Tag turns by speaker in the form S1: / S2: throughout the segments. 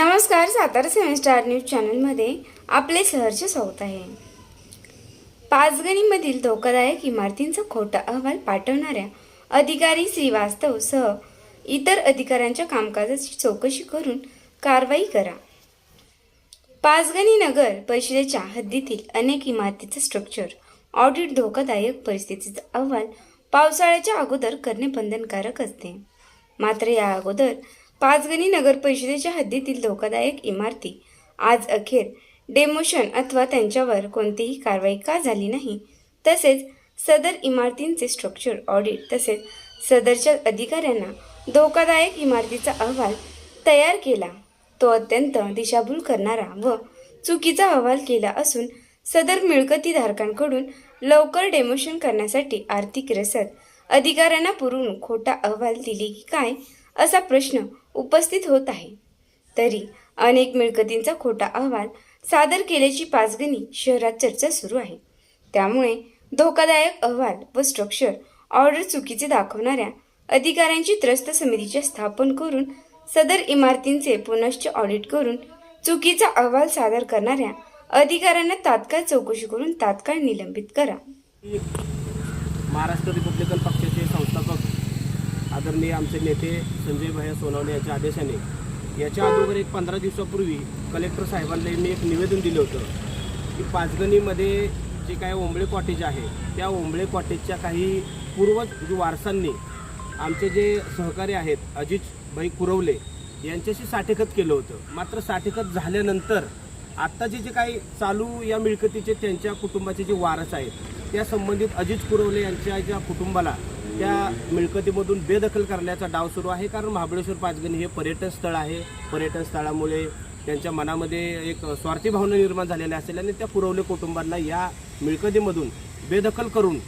S1: नमस्कार सातारा सेवन star news चॅनलमध्ये आपले सहर्ष स्वागत आहे. पाचगणीमधील धोकादायक इमारतींचा खोटा अहवाल पाठवणाऱ्या अधिकारी श्रीवास्तवसह इतर अधिकाऱ्यांच्या कामकाजाची चौकशी करून कारवाई करा. पाचगणी नगर परिषदेच्या हद्दीतील अनेक इमारतीचे स्ट्रक्चर ऑडिट धोकादायक परिस्थितीचा अहवाल पावसाळ्याच्या अगोदर करणे बंधनकारक असते. मात्र या अगोदर पाचगणी नगर परिषदेच्या हद्दीतील धोकादायक इमारती. आज अखेर डेमोशन अथवा त्यांच्यावर कोणतीही कारवाई का झाली नाही. तसेच सदर इमारतींचे स्ट्रक्चर ऑडिट तसेच सदरच्या अधिकाऱ्यांना धोकादायक इमारतीचा अहवाल तयार केला. तो अत्यंत दिशाभूल करणारा व चुकीचा अहवाल केला असून सदर मिळकतीधारकांकडून लवकर डेमोशन करण्यासाठी आर्थिक रसद अधिकाऱ्यांना पुरवून खोटा अहवाल दिली की काय असा प्रश्न उपस्थित होत आहे. तरी अनेक मिळकतींचा खोटा अहवाल सादर केल्याची पाचगणी शहरात चर्चा सुरू आहे. त्यामुळे धोकादायक अहवाल व स्ट्रक्चर ऑर्डर चुकीचे दाखवणाऱ्या अधिकाऱ्यांची त्रस्त समितीचे स्थापन करून सदर इमारतींचे पुनश्च ऑडिट करून चुकीचा अहवाल सादर करणाऱ्या अधिकाऱ्यांना तात्काळ चौकशी करून तात्काळ निलंबित करा.
S2: महाराष्ट्र रिपब्लिकन पक्षाचे संस्थापक आदरणीय आमचे नेते संजय भैया सोनवणे यांच्या आदेशाने. याच्या अगोदर एक पंधरा दिवसापूर्वी कलेक्टर साहेबांना मी एक निवेदन दिलं होतं की पाचगणीमध्ये जे काही ओंबळे कॉटेज आहे त्या ओंबळे कॉटेजच्या काही पूर्वज म्हणजे वारसांनी आमचे जे सहकारी आहेत अजित भाई कुरवले यांच्याशी साठेखत केलं होतं. मात्र साठेखत झाल्यानंतर आत्ताचे जे काही चालू या मिळकतीचे त्यांच्या कुटुंबाचे जे वारस आहेत त्या संबंधित अजित कुरवले यांच्या ज्या कुटुंबाला त्या मिळकतीमधून बेदखल करण्याचा डाव सुरू आहे. कारण महाबळेश्वर पाचगणी हे पर्यटन स्थळ आहे. पर्यटन स्थळामुळे त्यांच्या मनामध्ये एक स्वार्थी भावना निर्माण झालेल्या आणि त्या पुरवले कुटुंबांना या मिळकतीमधून बेदखल करून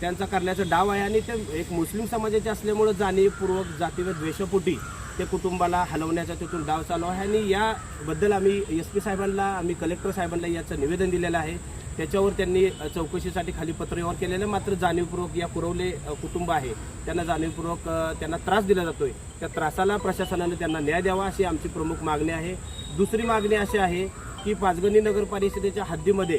S2: त्यांचा करण्याचा डाव आहे आणि ते एक मुस्लिम समाजाचे असल्यामुळं जाणीवपूर्वक जातीवर द्वेषपोटी ते कुटुंबाला हलवण्याचा तिथून डाव चालू आहे. आणि याबद्दल आम्ही एस पी साहेबांना आम्ही कलेक्टर साहेबांना याचं निवेदन दिलेलं आहे. त्याच्यावर त्यांनी चौकशीसाठी खाली पत्रव्यवहार केलेलं मात्र जाणीवपूर्वक या पुरवले कुटुंब आहे. त्यांना जाणीवपूर्वक त्यांना त्रास दिला जातोय. त्या त्रासाला प्रशासनाने त्यांना न्याय द्यावा अशी आमची प्रमुख मागणी आहे. दुसरी मागणी अशी आहे की पाचगणी नगर परिषदेच्या हद्दीमध्ये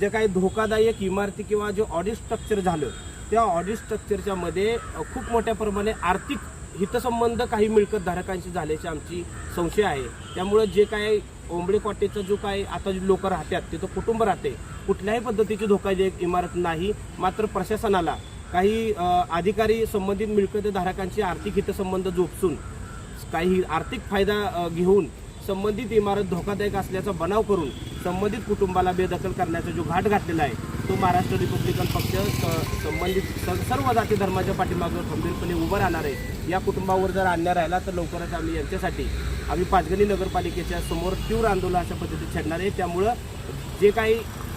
S2: जे काही धोकादायक इमारती किंवा जे ऑडिट स्ट्रक्चर झालं त्या ऑडिट स्ट्रक्चरच्या मध्ये खूप मोठ्या प्रमाणे आर्थिक हितसंबंध काही मिळकत धारकांशी झाल्याची आमची संशय आहे. त्यामुळे जे काय ओंबळे कॉटेजचा जो काय आता जे लोक राहतात तिथं कुटुंब राहते. कुठल्याही पद्धतीची धोकादायक इमारत नाही. मात्र प्रशासनाला काही अधिकारी संबंधित मिळकतधारकांची आर्थिक हितसंबंध जोपसून काही आर्थिक फायदा घेऊन संबंधित इमारत धोकादायक असल्याचा बनाव करून संबंधित कुटुंबाला बेदखल करण्याचा जो घाट घातलेला आहे तो महाराष्ट्र रिपब्लिकन पक्ष स- संबंधित सर्व जाती धर्माच्या पाठीमागं खंबीरपणे उभं राहणार आहे. या कुटुंबावर जर अन्याय राहिला तर लवकरच आम्ही यांच्यासाठी आम्ही पाचगणी नगरपालिकेच्या समोर तीव्र आंदोलन अशा पद्धतीत छेडणार आहे. त्यामुळं जे काही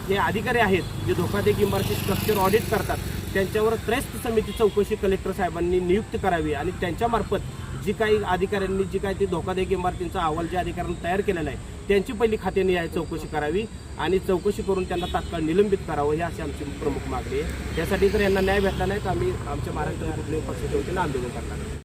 S2: हे अधिकारी आहेत जे धोकादायक इमारती स्ट्रक्चर ऑडिट करतात त्यांच्यावर त्रयस्थ समिती चौकशी कलेक्टर साहेबांनी नियुक्त करावी आणि त्यांच्यामार्फत जी काही अधिकाऱ्यांनी जी काही ती धोकादायक इमारतींचा अहवाल ज्या अधिकाऱ्यांनी तयार केलेला आहे त्यांची पहिली खात्याने आहे चौकशी करावी आणि चौकशी करून त्यांना तात्काळ निलंबित करावं ही अशी आमची प्रमुख मागणी आहे. त्यासाठी जर यांना न्याय भेटला नाही तर आम्ही आमच्या महाराष्ट्र रिपब्लिक पक्षाच्या वतीनं आंदोलन करणार आहे